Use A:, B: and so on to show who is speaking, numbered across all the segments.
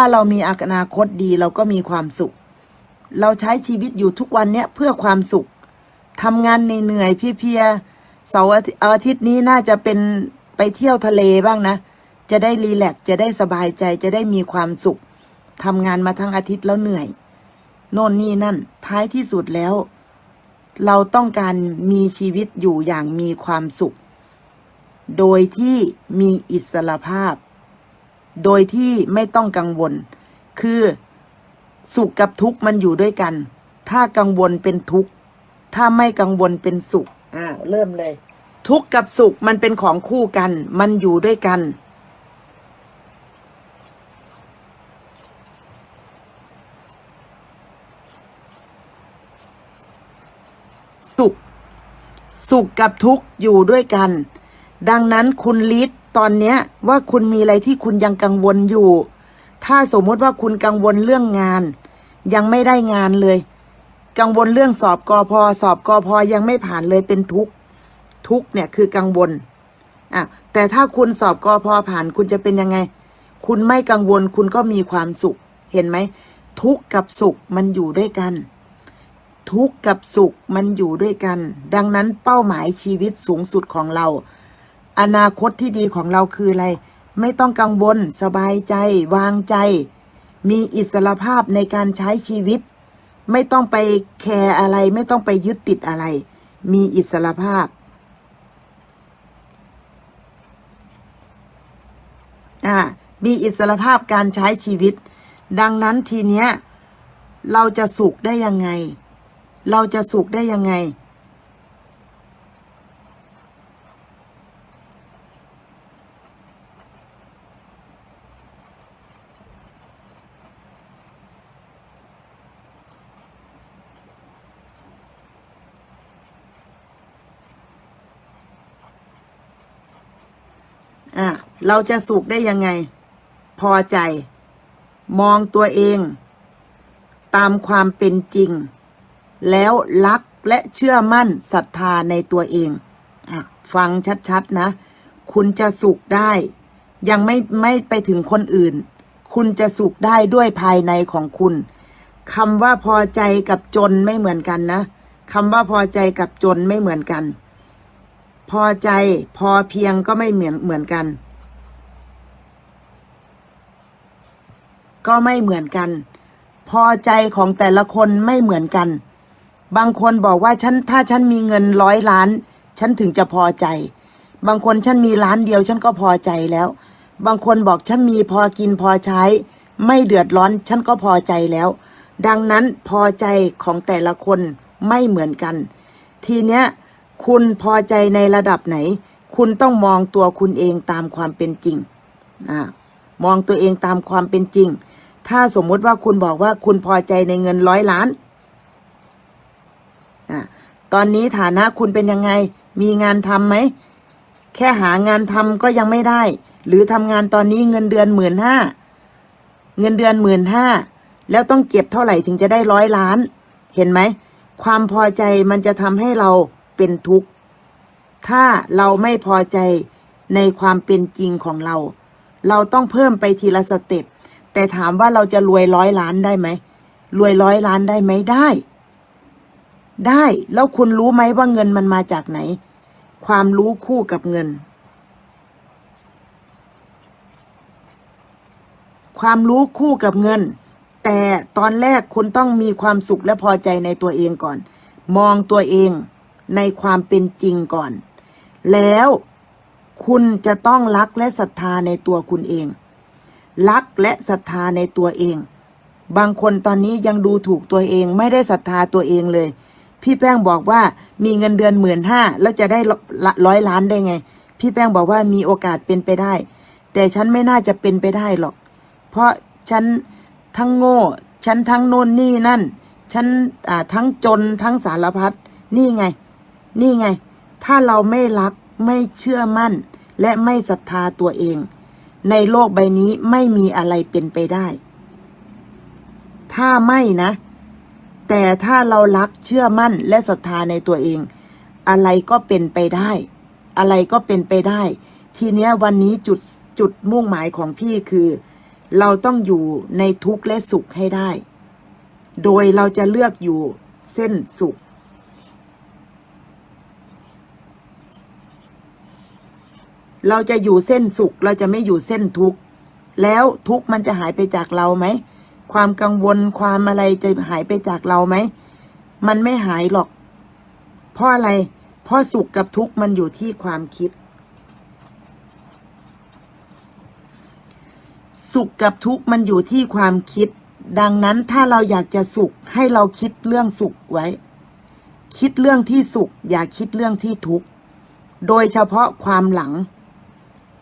A: ถ้าเรามีอนาคตดีเราก็มีความสุข เราใช้ชีวิตอยู่ทุกวันเนี้ยเพื่อความสุขทำงานเหนื่อยเพียๆเสาร์อาทิตย์นี้น่าจะเป็นไปเที่ยวทะเลบ้างนะ จะได้รีแลกซ์จะได้สบายใจจะได้มีความสุขทำงานมาทั้งอาทิตย์แล้วเหนื่อย โน่นนี่นั่น ท้ายที่สุดแล้ว เราต้องการมีชีวิตอยู่อย่างมีความสุข โดยที่มีอิสรภาพ โดยที่ไม่ต้องกังวล คือสุขกับทุกข์มันอยู่ด้วยกัน ถ้ากังวลเป็นทุกข์ ถ้าไม่กังวลเป็นสุข อ้าวเริ่มเลย ทุกข์กับสุขมันเป็นของคู่กัน มันอยู่ด้วยกัน สุข สุขกับทุกข์อยู่ด้วยกัน ดังนั้นคุณลิศ ตอนเนี้ยว่าคุณมีอะไรที่คุณยังกังวลอยู่ ถ้าสมมติว่าคุณกังวลเรื่องงาน ยังไม่ได้งานเลย กังวลเรื่องสอบกอพอสอบกอพอยังไม่ผ่านเลยเป็นทุกข์ทุกข์เนี่ยคือกังวลอะแต่ถ้าคุณสอบกอพอผ่านคุณจะเป็นยังไง คุณไม่กังวลคุณก็มีความสุข เห็นไหม ทุกข์กับสุขมันอยู่ด้วยกัน ทุกข์กับสุขมันอยู่ด้วยกัน ดังนั้นเป้าหมายชีวิตสูงสุดของเรา อนาคตที่ดีของเราคืออะไร ไม่ต้องกังวล สบายใจ วางใจ มีอิสรภาพในการใช้ชีวิต ไม่ต้องไปแคร์อะไร ไม่ต้องไปยึดติดอะไร มีอิสรภาพอ่ามีอิสรภาพการใช้ชีวิต ดังนั้นทีเนี้ย เราจะสุขได้ยังไง เราจะสุขได้ยังไง อะ เราจะสุขได้ยังไง พอใจ มองตัวเอง ตามความเป็นจริง แล้วรักและเชื่อมั่นศรัทธาในตัวเองอฟังชัดๆนะ คุณจะสุขได้ ยังไม่ไม่ไปถึงคนอื่น คุณจะสุขได้ด้วยภายในของคุณคำว่าพอใจกับจนไม่เหมือนกันนะคำว่าพอใจกับจนไม่เหมือนกัน พอใจพอเพียงก็ไม่เหมือนเหมือนกัน ก็ไม่เหมือนกัน พอใจของแต่ละคนไม่เหมือนกัน บางคนบอกว่าฉันถ้าฉันมีเงินร้อยล้าน ฉันถึงจะพอใจ บางคนฉันมีล้านเดียวฉันก็พอใจแล้ว บางคนบอกฉันมีพอกินพอใช้ ไม่เดือดร้อนฉันก็พอใจแล้ว ดังนั้นพอใจของแต่ละคนไม่เหมือนกัน ทีเนี้ยคุณพอใจในระดับไหน คุณต้องมองตัวคุณเองตามความเป็นจริงอ่ามองตัวเองตามความเป็นจริง ถ้าสมมุติว่าคุณบอกว่าคุณพอใจในเงินร้อยล้านอะตอนนี้ฐานะคุณเป็นยังไง มีงานทำไหม แค่หางานทำก็ยังไม่ได้ หรือทำงานตอนนี้เงินเดือนหมื่นห้า เงินเดือนหมื่นห้า แล้วต้องเก็บเท่าไหร่ถึงจะได้ร้อยล้าน เห็นไหม ความพอใจมันจะทำให้เราเป็นทุกข์ ถ้าเราไม่พอใจในความเป็นจริงของเรา เราต้องเพิ่มไปทีละสเต็ป แต่ถามว่าเราจะรวยร้อยล้านได้ไหมรวยร้อยล้านได้ไหมได้ ได้ แล้วคุณรู้ไหมว่าเงินมันมาจากไหน ความรู้คู่กับเงิน ความรู้คู่กับเงิน แต่ตอนแรกคุณต้องมีความสุขและพอใจในตัวเองก่อน มองตัวเองในความเป็นจริงก่อน แล้วคุณจะต้องรักและศรัทธาในตัวคุณเอง รักและศรัทธาในตัวเอง บางคนตอนนี้ยังดูถูกตัวเองไม่ได้ศรัทธาตัวเองเลย พี่แป้งบอกว่ามีเงินเดือนหมื่นห้าแล้วจะได้ร้อยล้านได้ไง พี่แป้งบอกว่ามีโอกาสเป็นไปได้ แต่ฉันไม่น่าจะเป็นไปได้หรอก เพราะฉันทั้งโง่ ฉันทั้งโน่นนี่นั่น ฉันทั้งจนทั้งสารพัดนี่ไง นี่ไง ถ้าเราไม่รักไม่เชื่อมั่น และไม่ศรัทธาตัวเอง ในโลกใบนี้ไม่มีอะไรเป็นไปได้ ถ้าไม่นะ แต่ถ้าเรารักเชื่อมั่นและศรัทธาในตัวเอง อะไรก็เป็นไปได้ อะไรก็เป็นไปได้ ทีเนี้ยวันนี้จุดจุดมุ่งหมายของพี่คือ เราต้องอยู่ในทุกข์และสุขให้ได้ โดยเราจะเลือกอยู่เส้นสุข เราจะอยู่เส้นสุข เราจะไม่อยู่เส้นทุกข์แล้วทุกข์มันจะหายไปจากเราไหม ความกังวลความอะไรจะหายไปจากเราไหม มันไม่หายหรอก เพราะอะไร เพราะสุขกับทุกข์มันอยู่ที่ความคิด สุขกับทุกข์มันอยู่ที่ความคิด ดังนั้นถ้าเราอยากจะสุขให้เราคิดเรื่องสุขไว้ คิดเรื่องที่สุข อย่าคิดเรื่องที่ทุกข์ โดยเฉพาะความหลัง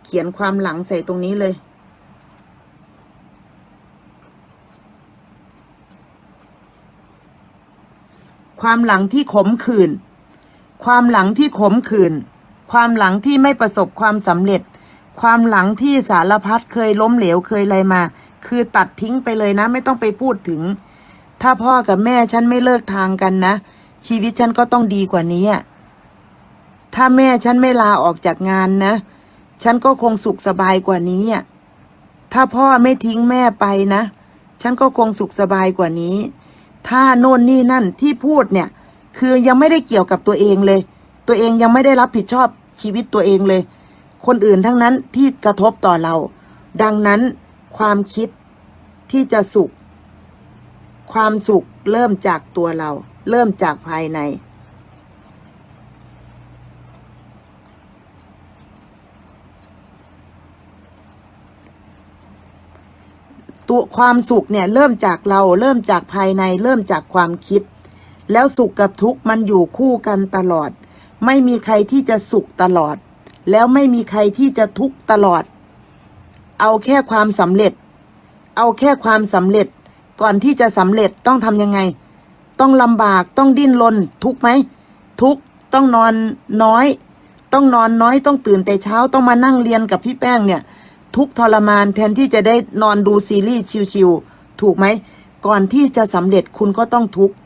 A: เขียนความหลังใส่ตรงนี้เลย ความหลังที่ขมขื่นความหลังที่ขมขื่นความหลังที่ไม่ประสบความสำเร็จ ความหลังที่สารพัดเคยล้มเหลวเคยอะไรมา คือตัดทิ้งไปเลยนะ ไม่ต้องไปพูดถึง ถ้าพ่อกับแม่ฉันไม่เลิกทางกันนะ ชีวิตฉันก็ต้องดีกว่านี้ถ้าแม่ฉันไม่ลาออกจากงานนะ ฉันก็คงสุขสบายกว่านี้อะถ้าพ่อไม่ทิ้งแม่ไปนะ ฉันก็คงสุขสบายกว่านี้ ถ้าโน่นนี่นั่นที่พูดเนี่ย คือยังไม่ได้เกี่ยวกับตัวเองเลย ตัวเองยังไม่ได้รับผิดชอบชีวิตตัวเองเลย คนอื่นทั้งนั้นที่กระทบต่อเรา ดังนั้นความคิดที่จะสุข ความสุขเริ่มจากตัวเรา เริ่มจากภายใน ตัวความสุขเนี่ยเริ่มจากเราเริ่มจากภายในเริ่มจากความคิด แล้วสุขกับทุกข์มันอยู่คู่กันตลอด ไม่มีใครที่จะสุขตลอด แล้วไม่มีใครที่จะทุกข์ตลอด เอาแค่ความสำเร็จ เอาแค่ความสำเร็จ ก่อนที่จะสำเร็จต้องทำยังไง ต้องลำบากต้องดิ้นรนทุกไหม ทุกต้องนอนน้อย ต้องนอนน้อยต้องตื่นแต่เช้าต้องมานั่งเรียนกับพี่แป้งเนี่ย ทุกทรมานแทนที่จะได้นอนดูซีรีส์ชิวๆถูกไหม ก่อนที่จะสำเร็จคุณก็ต้องทุกข์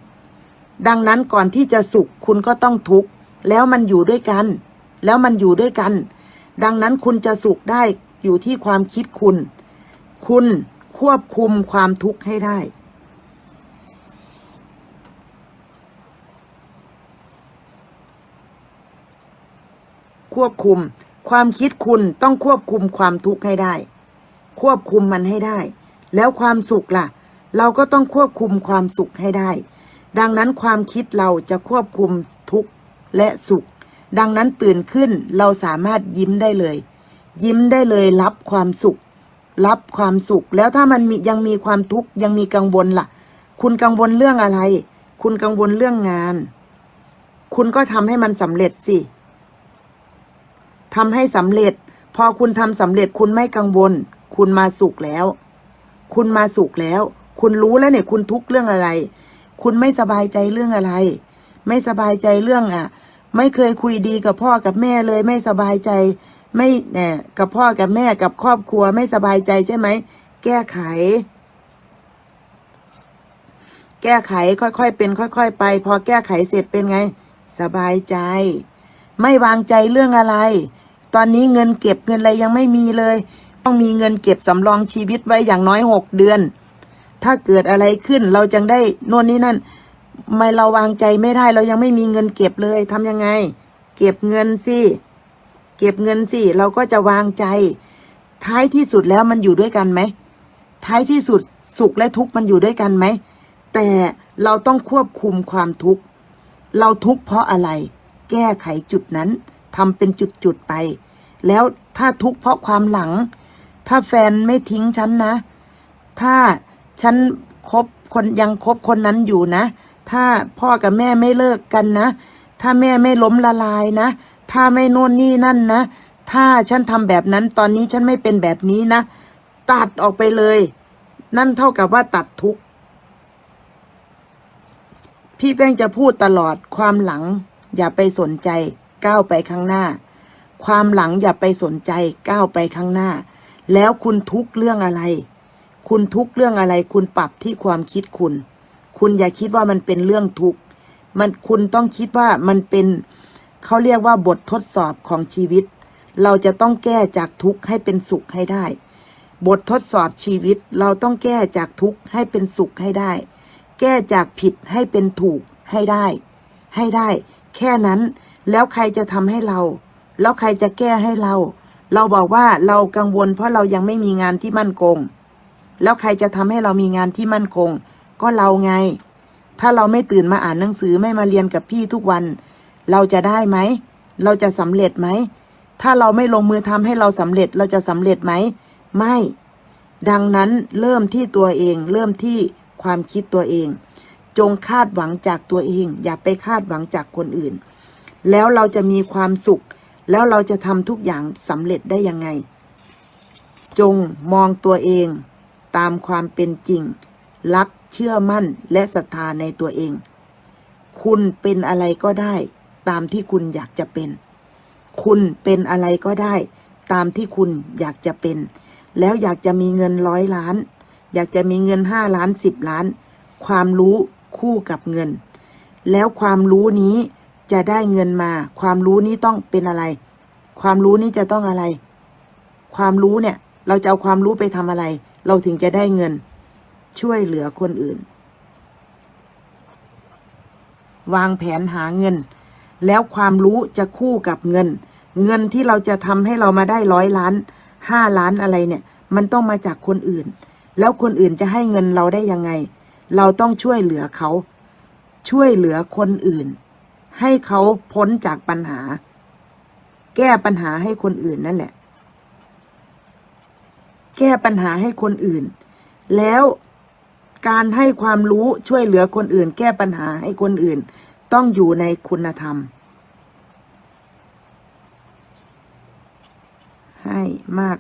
A: ดังนั้นก่อนที่จะสุขคุณก็ต้องทุกข์แล้วมันอยู่ด้วยกัน แล้วมันอยู่ด้วยกัน ดังนั้นคุณจะสุขได้อยู่ที่ความคิดคุณ คุณควบคุมความทุกข์ให้ได้ควบคุม ความคิดคุณต้องควบคุมความทุกข์ให้ได้ ควบคุมมันให้ได้ แล้วความสุขล่ะ เราก็ต้องควบคุมความสุขให้ได้ ดังนั้นความคิดเราจะควบคุมทุกข์และสุข ดังนั้นตื่นขึ้นเราสามารถยิ้มได้เลย ยิ้มได้เลยรับความสุข รับความสุข แล้วถ้ามันมียังมีความทุกข์ยังมีกังวลล่ะ คุณกังวลเรื่องอะไร คุณกังวลเรื่องงาน คุณก็ทำให้มันสำเร็จสิ ทำให้สำเร็จ พอคุณทำสำเร็จคุณไม่กังวล คุณมาสุขแล้ว คุณมาสุขแล้ว คุณรู้แล้วเนี่ย คุณทุกเรื่องอะไร คุณไม่สบายใจเรื่องอะไร ไม่สบายใจเรื่องอะ ไม่เคยคุยดีกับพ่อกับแม่เลย ไม่สบายใจ ไม่เนี่ยกับพ่อกับแม่กับครอบครัว ไม่สบายใจใช่ไหมแก้ไข แก้ไขค่อยๆเป็น ค่อย ๆ ไป พอแก้ไขเสร็จเป็นไง สบายใจ ไม่วางใจเรื่องอะไร ตอนนี้เงินเก็บเงินอะไรยังไม่มีเลย ต้องมีเงินเก็บสำรองชีวิตไว้อย่างน้อยหกเดือน ถ้าเกิดอะไรขึ้นเราจังได้โน่นนี่นั่น ไม่เราวางใจไม่ได้เรายังไม่มีเงินเก็บเลยทำยังไง เก็บเงินสิเก็บเงินสิเราก็จะวางใจ ท้ายที่สุดแล้วมันอยู่ด้วยกันไหมท้ายที่สุดสุขและทุกข์มันอยู่ด้วยกันไหมแต่เราต้องควบคุมความทุกข์ เราทุกข์เพราะอะไร แก้ไขจุดนั้น ทำเป็นจุดๆไป แล้วถ้าทุกข์เพราะความหลัง ถ้าแฟนไม่ทิ้งฉันนะ ถ้าฉันคบคนยังคบคนนั้นอยู่นะ ถ้าพ่อกับแม่ไม่เลิกกันนะ ถ้าแม่ไม่ล้มละลายนะ ถ้าไม่โน่นนี่นั่นนะ ถ้าฉันทำแบบนั้นตอนนี้ฉันไม่เป็นแบบนี้นะ ตัดออกไปเลย นั่นเท่ากับว่าตัดทุกข์พี่แป้งจะพูดตลอดความหลัง อย่าไปสนใจ ก้าวไปข้างหน้า ความหลังอย่าไปสนใจก้าวไปข้างหน้า แล้วคุณทุกเรื่องอะไร คุณทุกเรื่องอะไร คุณปรับที่ความคิดคุณ คุณอย่าคิดว่ามันเป็นเรื่องทุกข์มันคุณต้องคิดว่ามันเป็นเขาเรียกว่าบททดสอบของชีวิต เราจะต้องแก้จากทุกข์ให้เป็นสุขให้ได้ บททดสอบชีวิตเราต้องแก้จากทุกข์ให้เป็นสุขให้ได้ แก้จากผิดให้เป็นถูกให้ได้ ให้ได้ แค่นั้น แล้วใครจะทำให้เรา แล้วใครจะแก้ให้เรา เราบอกว่าเรากังวล เพราะเรายังไม่มีงานที่มั่นคง แล้วใครจะทำให้เรามีงานที่มั่นคง ก็เราไง ถ้าเราไม่ตื่นมาอ่านหนังสือไม่มาเรียนกับพี่ทุกวัน เราจะได้ไหม เราจะสำเร็จไหม ถ้าเราไม่ลงมือทำให้เราสำเร็จ เราจะสำเร็จไหม ไม่ ดังนั้นเริ่มที่ตัวเอง เริ่มที่ความคิดตัวเอง จงคาดหวังจากตัวเอง อย่าไปคาดหวังจากคนอื่น แล้วเราจะมีความสุข แล้วเราจะทำทุกอย่างสำเร็จได้ยังไง จงมองตัวเอง ตามความเป็นจริง รักเชื่อมั่นและศรัทธาในตัวเอง คุณเป็นอะไรก็ได้ ตามที่คุณอยากจะเป็น คุณเป็นอะไรก็ได้ ตามที่คุณอยากจะเป็น แล้วอยากจะมีเงินร้อยล้าน อยากจะมีเงินห้าล้านสิบล้าน ความรู้คู่กับเงิน แล้วความรู้นี้ จะได้เงินมา ความรู้นี้ต้องเป็นอะไร ความรู้นี้จะต้องอะไร ความรู้เนี่ย เราจะเอาความรู้ไปทำอะไร เราถึงจะได้เงิน ช่วยเหลือคนอื่น วางแผนหาเงิน แล้วความรู้จะคู่กับเงิน เงินที่เราจะทำให้เรามาได้ร้อยล้านห้าล้านอะไรเนี่ย มันต้องมาจากคนอื่น แล้วคนอื่นจะให้เงินเราได้ยังไง เราต้องช่วยเหลือเขา ช่วยเหลือคนอื่น ให้เขาพ้นจากปัญหา แก้ปัญหาให้คนอื่นนั่นแหละ แก้ปัญหาให้คนอื่น แล้วการให้ความรู้ช่วยเหลือคนอื่น แก้ปัญหาให้คนอื่น ต้องอยู่ในคุณธรรม ให้มาก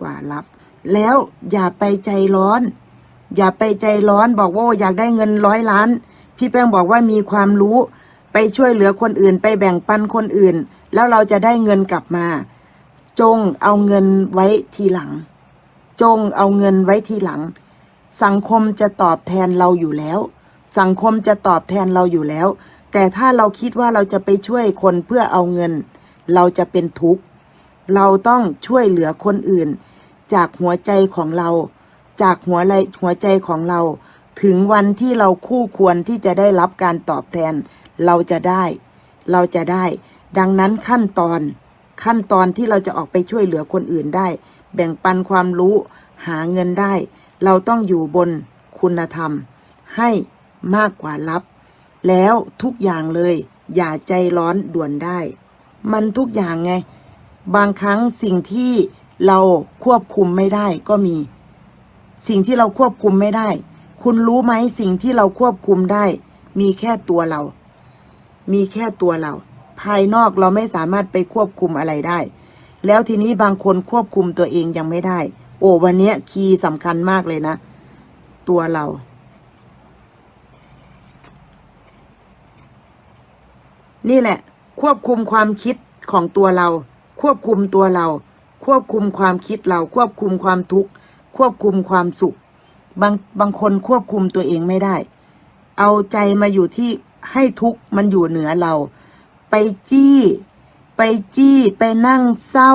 A: กว่ารับ แล้วอย่าไปใจร้อน อย่าไปใจร้อนบอกว่าอยากได้เงินร้อยล้าน พี่แป้งบอกว่ามีความรู้ ไปช่วยเหลือคนอื่น ไปแบ่งปันคนอื่น แล้วเราจะได้เงินกลับมา จงเอาเงินไว้ทีหลัง จงเอาเงินไว้ทีหลัง สังคมจะตอบแทนเราอยู่แล้ว สังคมจะตอบแทนเราอยู่แล้ว แต่ถ้าเราคิดว่าเราจะไปช่วยคนเพื่อเอาเงิน เราจะเป็นทุกข์เราต้องช่วยเหลือคนอื่น จากหัวใจของเรา จากหัวใจหัวใจของเรา ถึงวันที่เราคู่ควรที่จะได้รับการตอบแทน เราจะได้ เราจะได้ ดังนั้นขั้นตอน ขั้นตอนที่เราจะออกไปช่วยเหลือคนอื่นได้ แบ่งปันความรู้ หาเงินได้ เราต้องอยู่บนคุณธรรม ให้มากกว่ารับ แล้วทุกอย่างเลย อย่าใจร้อนด่วนได้ มันทุกอย่างไง บางครั้งสิ่งที่เราควบคุมไม่ได้ก็มี สิ่งที่เราควบคุมไม่ได้ คุณรู้ไหมสิ่งที่เราควบคุมได้ มีแค่ตัวเรา มีแค่ตัวเรา ภายนอกเราไม่สามารถไปควบคุมอะไรได้ แล้วทีนี้บางคนควบคุมตัวเองยังไม่ได้ โอ้วันเนี้ยคีย์สำคัญมากเลยนะ ตัวเรานี่แหละ ควบคุมความคิดของตัวเรา ควบคุมตัวเรา ควบคุมความคิดเรา ควบคุมความทุกข์ ควบคุมความสุข บางบางคนควบคุมตัวเองไม่ได้ เอาใจมาอยู่ที่ให้ทุกข์มันอยู่เหนือเรา ไปจี้ ไปจี้ ไปนั่งเศร้า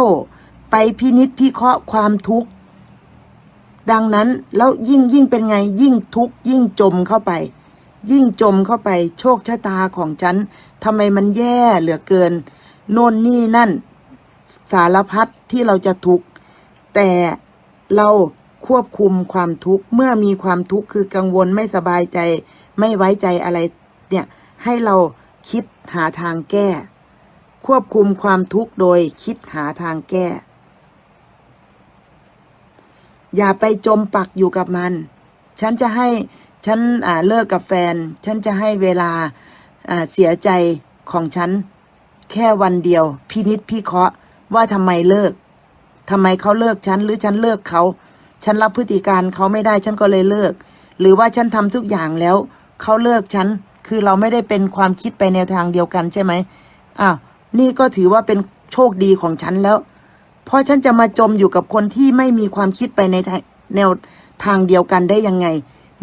A: ไปพินิษพิเคราะห์ความทุกข์ ดังนั้นแล้วยิ่งยิ่งเป็นไงยิ่งทุกข์ยิ่งจมเข้าไป ยิ่งจมเข้าไป โชคชะตาของฉันทำไมมันแย่เหลือเกิน โน่นนี่นั่น สารพัดที่เราจะทุกข์แต่เรา ควบคุมความทุกข์เมื่อมีความทุกข์คือกังวลไม่สบายใจ ไม่ไว้ใจอะไร เนี่ย ให้เราคิดหาทางแก้ ควบคุมความทุกข์โดยคิดหาทางแก้ อย่าไปจมปักอยู่กับมัน ฉันจะให้ฉันอ่าเลิกกับแฟน ฉันจะให้เวลาอ่าเสียใจของฉัน แค่วันเดียว พินิษพิเคาะว่าทำไมเลิกทำไมเขาเลิกฉันหรือฉันเลิกเขา ฉันรับพฤติการเขาไม่ได้ฉันก็เลยเลิก หรือว่าฉันทำทุกอย่างแล้วเขาเลิกฉันคือเราไม่ได้เป็นความคิดไปแนวทางเดียวกันใช่ไหมอ้าวนี่ก็ถือว่าเป็นโชคดีของฉันแล้ว เพราะฉันจะมาจมอยู่กับคนที่ไม่มีความคิดไปในทางแนวทางเดียวกันได้ยังไง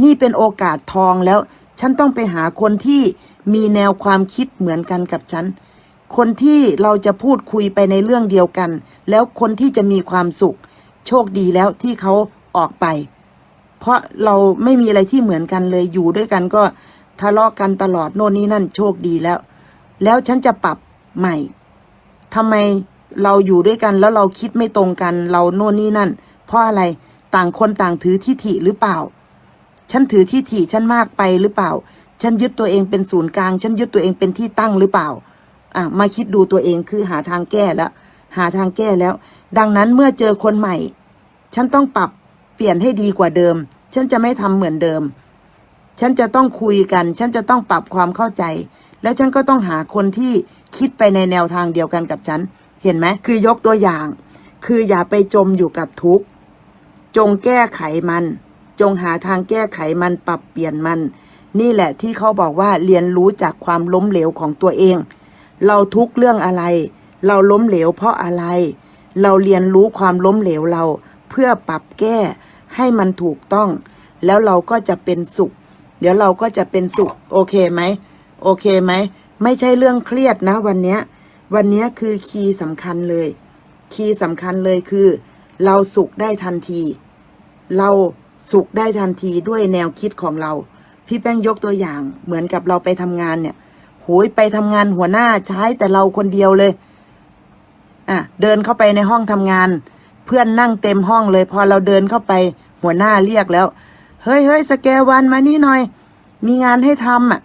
A: นี่เป็นโอกาสทองแล้ว ฉันต้องไปหาคนที่มีแนวความคิดเหมือนกันกับฉัน คนที่เราจะพูดคุยไปในเรื่องเดียวกัน แล้วคนที่จะมีความสุข โชคดีแล้วที่เขาออกไป เพราะเราไม่มีอะไรที่เหมือนกันเลยอยู่ด้วยกันก็ทะเลาะกันตลอดโน่นนี่นั่นโชคดีแล้ว แล้วฉันจะปรับใหม่ทำไมเราอยู่ด้วยกันแล้วเราคิดไม่ตรงกัน เราโน่นนี่นั่น เพราะอะไรต่างคนต่างถือทิฐิหรือเปล่า ฉันถือทิฐิฉันมากไปหรือเปล่า ฉันยึดตัวเองเป็นศูนย์กลาง ฉันยึดตัวเองเป็นที่ตั้งหรือเปล่า อะมาคิดดูตัวเองคือหาทางแก้แล้วหาทางแก้แล้ว ดังนั้นเมื่อเจอคนใหม่ ฉันต้องปรับเปลี่ยนให้ดีกว่าเดิม ฉันจะไม่ทำเหมือนเดิม ฉันจะต้องคุยกัน ฉันจะต้องปรับความเข้าใจ แล้วฉันก็ต้องหาคนที่คิดไปในแนวทางเดียวกันกับฉัน เห็นไหม คือยกตัวอย่าง คืออย่าไปจมอยู่กับทุกข์ จงแก้ไขมัน จงหาทางแก้ไขมันปรับเปลี่ยนมัน นี่แหละที่เขาบอกว่าเรียนรู้จากความล้มเหลวของตัวเอง เราทุกข์เรื่องอะไร เราล้มเหลวเพราะอะไร เราเรียนรู้ความล้มเหลวเราเพื่อปรับแก้ให้มันถูกต้อง แล้วเราก็จะเป็นสุข เดี๋ยวเราก็จะเป็นสุข โอเคไหม โอเคไหม ไม่ใช่เรื่องเครียดนะ วันนี้วันนี้คือคีย์สำคัญเลย คีย์สำคัญเลยคือ เราสุขได้ทันที เราสุขได้ทันทีด้วยแนวคิดของเรา พี่แป้งยกตัวอย่าง เหมือนกับเราไปทำงานเนี่ยโหยไปทำงานหัวหน้าใช้แต่เราคนเดียวเลย อะเดินเข้าไปในห้องทำงาน เพื่อนนั่งเต็มห้องเลย พอเราเดินเข้าไปหัวหน้าเรียกแล้ว เฮ้ยเฮ้ยสแกวันมานี่หน่อย มีงานให้ทำอะ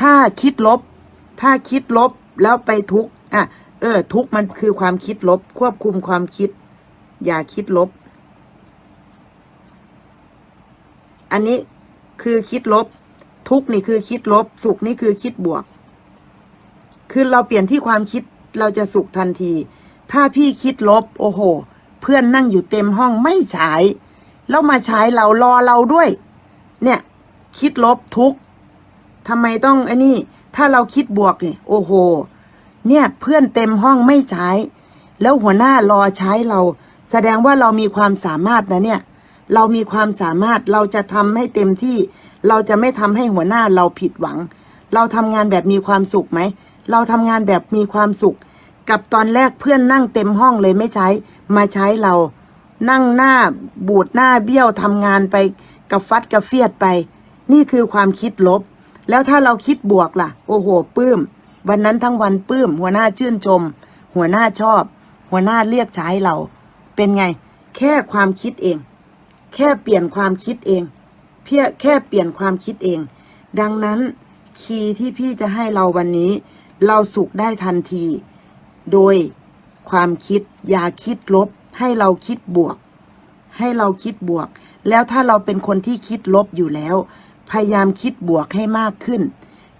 A: ถ้าคิดลบ ถ้าคิดลบแล้วไปทุกอะ เออ ทุกมันคือความคิดลบ ควบคุมความคิด อย่าคิดลบ อันนี้คือคิดลบ ทุกนี่คือคิดลบ สุขนี่คือคิดบวก คือเราเปลี่ยนที่ความคิด เราจะสุขทันที ถ้าพี่คิดลบ โอ้โห เพื่อนนั่งอยู่เต็มห้องไม่ฉาย แล้วมาฉายเรารอเราด้วย เนี่ย คิดลบทุกทำไมต้องไอ้นี่ ถ้าเราคิดบวกเนี่ยโอ้โห เนี่ยเพื่อนเต็มห้องไม่ใช้แล้วหัวหน้ารอใช้เรา แสดงว่าเรามีความสามารถนะเนี่ย เรามีความสามารถเราจะทำให้เต็มที่ เราจะไม่ทำให้หัวหน้าเราผิดหวัง เราทำงานแบบมีความสุขไหม เราทำงานแบบมีความสุข กับตอนแรกเพื่อนนั่งเต็มห้องเลยไม่ใช้ มาใช้เรานั่งหน้าบูดหน้าเบี้ยวทำงานไปกับฟัดกับเฟียดไป นี่คือความคิดลบ แล้วถ้าเราคิดบวกล่ะ โอ้โหปื้ม วันนั้นทั้งวันปื้ม หัวหน้าชื่นชม หัวหน้าชอบ หัวหน้าเรียกใช้เรา เป็นไง แค่ความคิดเอง แค่เปลี่ยนความคิดเอง เพียแค่เปลี่ยนความคิดเอง ดังนั้นคีย์ที่พี่จะให้เราวันนี้ เราสุขได้ทันที โดยความคิดอย่าคิดลบ ให้เราคิดบวก ให้เราคิดบวก แล้วถ้าเราเป็นคนที่คิดลบอยู่แล้ว พยายามคิดบวกให้มากขึ้น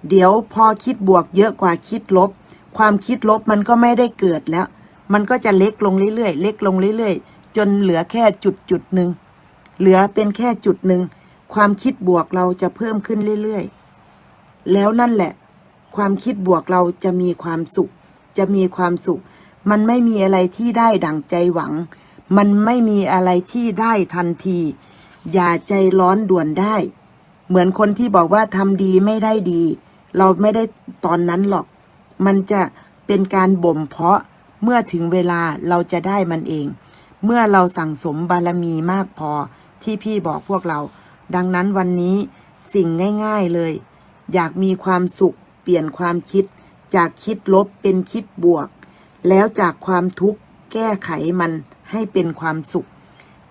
A: เดี๋ยวพอคิดบวกเยอะกว่าคิดลบ ความคิดลบมันก็ไม่ได้เกิดแล้ว มันก็จะเล็กลงเรื่อยๆเล็กลงเรื่อยๆ จนเหลือแค่จุดจุดหนึ่งเหลือเป็นแค่จุดหนึ่งความคิดบวกเราจะเพิ่มขึ้นเรื่อยๆ แล้วนั่นแหละ ความคิดบวกเราจะมีความสุข จะมีความสุข มันไม่มีอะไรที่ได้ดั่งใจหวัง มันไม่มีอะไรที่ได้ทันที อย่าใจร้อนด่วนได้ เหมือนคนที่บอกว่าทำดีไม่ได้ดี เราไม่ได้ตอนนั้นหรอก มันจะเป็นการบ่มเพาะเมื่อถึงเวลาเราจะได้มันเอง เมื่อเราสั่งสมบารมีมากพอที่พี่บอกพวกเรา ดังนั้นวันนี้สิ่งง่าย ๆเลย อยากมีความสุข เปลี่ยนความคิดจากคิดลบเป็นคิดบวก แล้วจากความทุกข์แก้ไขมันให้เป็นความสุข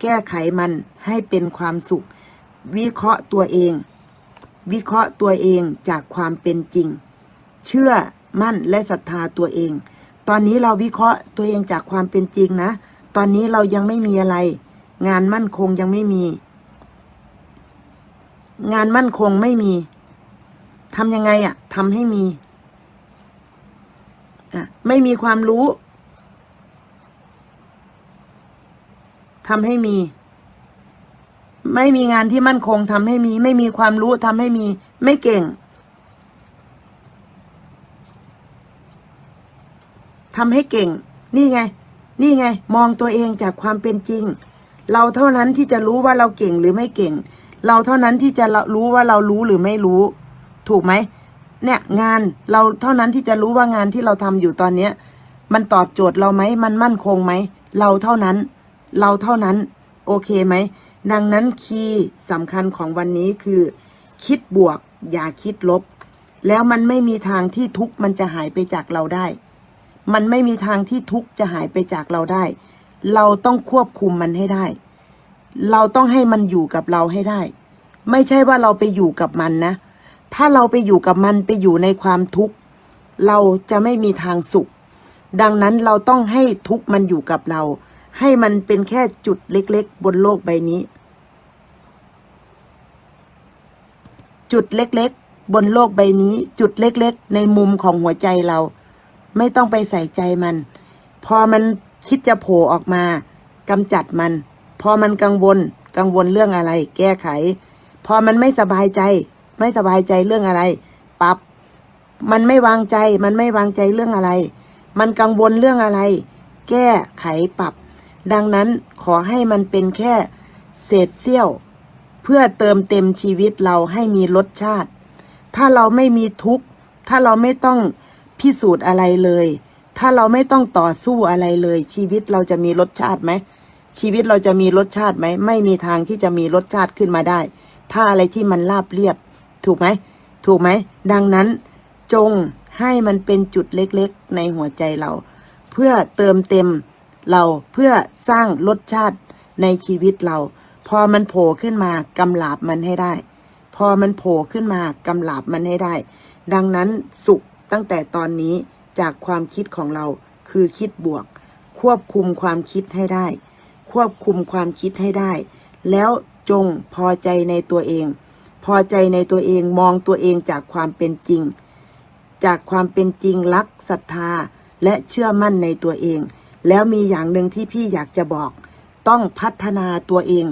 A: แก้ไขมันให้เป็นความสุข วิเคราะห์ตัวเอง วิเคราะห์ตัวเองจากความเป็นจริง เชื่อมั่นและศรัทธาตัวเอง ตอนนี้เราวิเคราะห์ตัวเองจากความเป็นจริงนะ ตอนนี้เรายังไม่มีอะไร งานมั่นคงยังไม่มี งานมั่นคงไม่มี ทำยังไงอะทำให้มีอะไม่มีความรู้ทำให้มี ไม่มีงานที่มั่นคงทำให้มี ไม่มีความรู้ทำให้มี ไม่เก่งทำให้เก่ง นี่ไง นี่ไง มองตัวเองจากความเป็นจริง เราเท่านั้นที่จะรู้ว่าเราเก่งหรือไม่เก่ง เราเท่านั้นที่จะรู้ว่าเรารู้หรือไม่รู้ ถูกไหมเนี่ยงานเราเท่านั้นที่จะรู้ว่างานที่เราทำอยู่ตอนเนี้ย มันตอบโจทย์เราไหมมันมั่นคงไหมเราเท่านั้น เราเท่านั้น โอเคไหมดังนั้นคีย์สำคัญของวันนี้คือ คิดบวก อย่าคิดลบ แล้วมันไม่มีทางที่ทุกมันจะหายไปจากเราได้ มันไม่มีทางที่ทุกจะหายไปจากเราได้ เราต้องควบคุมมันให้ได้ เราต้องให้มันอยู่กับเราให้ได้ ไม่ใช่ว่าเราไปอยู่กับมันนะ ถ้าเราไปอยู่กับมันไปอยู่ในความทุกข์ เราจะไม่มีทางสุข ดังนั้นเราต้องให้ทุกข์มันอยู่กับเรา ให้มันเป็นแค่จุดเล็ก ๆ บนโลกใบนี้ จุดเล็ก ๆ บนโลกใบนี้ จุดเล็ก ๆ ในมุมของหัวใจเรา ไม่ต้องไปใส่ใจมัน พอมันคิดจะโผล่ออกมากำจัดมัน พอมันกังวล กังวลเรื่องอะไร แก้ไข พอมันไม่สบายใจ ไม่สบายใจเรื่องอะไร ปรับ มันไม่วางใจ มันไม่วางใจเรื่องอะไร มันกังวลเรื่องอะไร แก้ไขปรับ ดังนั้นขอให้มันเป็นแค่เศษเสี้ยว เพื่อเติมเต็มชีวิตเราให้มีรสชาติ ถ้าเราไม่มีทุกข์ ถ้าเราไม่ต้องพิสูจน์อะไรเลย ถ้าเราไม่ต้องต่อสู้อะไรเลย ชีวิตเราจะมีรสชาติไหมชีวิตเราจะมีรสชาติไหม ไม่มีทางที่จะมีรสชาติขึ้นมาได้ ถ้าอะไรที่มันราบเรียบ ถูกไหม ถูกไหม ดังนั้นจงให้มันเป็นจุดเล็กๆ ในหัวใจเรา เพื่อเติมเต็มเราเพื่อสร้างรสชาติในชีวิตเรา พอมันโผล่ขึ้นมากำลาบมันให้ได้ พอมันโผล่ขึ้นมากำลาบมันให้ได้ ดังนั้นสุขตั้งแต่ตอนนี้จากความคิดของเราคือคิดบวก ควบคุมความคิดให้ได้ ควบคุมความคิดให้ได้ แล้วจงพอใจในตัวเอง อใจในตัวเองมองตัวเองจากความเป็นจริง จากความเป็นจริงรักศรัทธาและเชื่อมั่นในตัวเอง แล้วมีอย่างหนึ่งที่พี่อยากจะบอก ต้องพัฒนาตัวเอง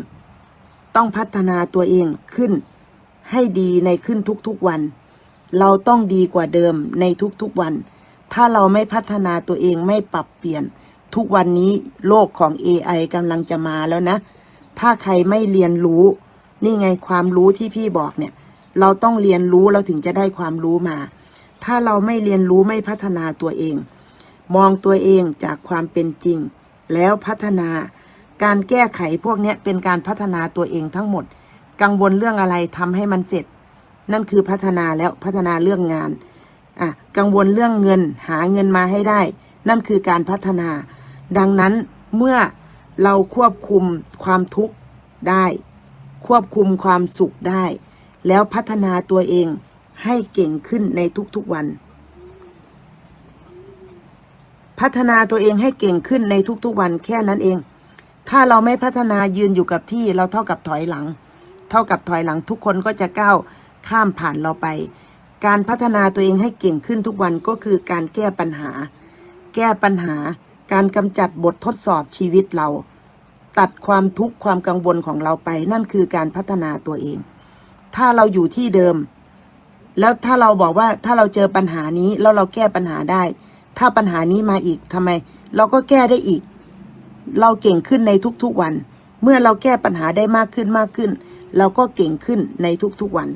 A: ต้องพัฒนาตัวเองขึ้น ให้ดีในขึ้นทุกๆวัน เราต้องดีกว่าเดิมในทุกๆวัน ถ้าเราไม่พัฒนาตัวเองไม่ปรับเปลี่ยน ทุกวันนี้โลกของ AI กำลังจะมาแล้วนะ ถ้าใครไม่เรียนรู้ นี่ไงความรู้ที่พี่บอกเนี่ย เราต้องเรียนรู้เราถึงจะได้ความรู้มา ถ้าเราไม่เรียนรู้ไม่พัฒนาตัวเอง มองตัวเองจากความเป็นจริง แล้วพัฒนาการแก้ไขพวกนี้เป็นการพัฒนาตัวเองทั้งหมด กังวลเรื่องอะไรทำให้มันเสร็จ นั่นคือพัฒนาแล้วพัฒนาเรื่องงานอะกังวลเรื่องเงินหาเงินมาให้ได้ นั่นคือการพัฒนา ดังนั้นเมื่อเราควบคุมความทุกข์ได้ ควบคุมความสุขได้ แล้วพัฒนาตัวเองให้เก่งขึ้นในทุกๆวัน พัฒนาตัวเองให้เก่งขึ้นในทุกๆวันแค่นั้นเอง ถ้าเราไม่พัฒนายืนอยู่กับที่เราเท่ากับถอยหลัง เท่ากับถอยหลังทุกคนก็จะก้าวข้ามผ่านเราไป การพัฒนาตัวเองให้เก่งขึ้นทุกวันก็คือการแก้ปัญหา แก้ปัญหา การกำจัดบททดสอบชีวิตเรา ตัดความทุกข์ความกังวลของเราไป นั่นคือการพัฒนาตัวเอง ถ้าเราอยู่ที่เดิม แล้วถ้าเราบอกว่าถ้าเราเจอปัญหานี้แล้วเราแก้ปัญหาได้ ถ้าปัญหานี้มาอีกทำไม เราก็แก้ได้อีก เราเก่งขึ้นในทุกๆวัน เมื่อเราแก้ปัญหาได้มากขึ้นมากขึ้น เราก็เก่งขึ้นในทุกๆวัน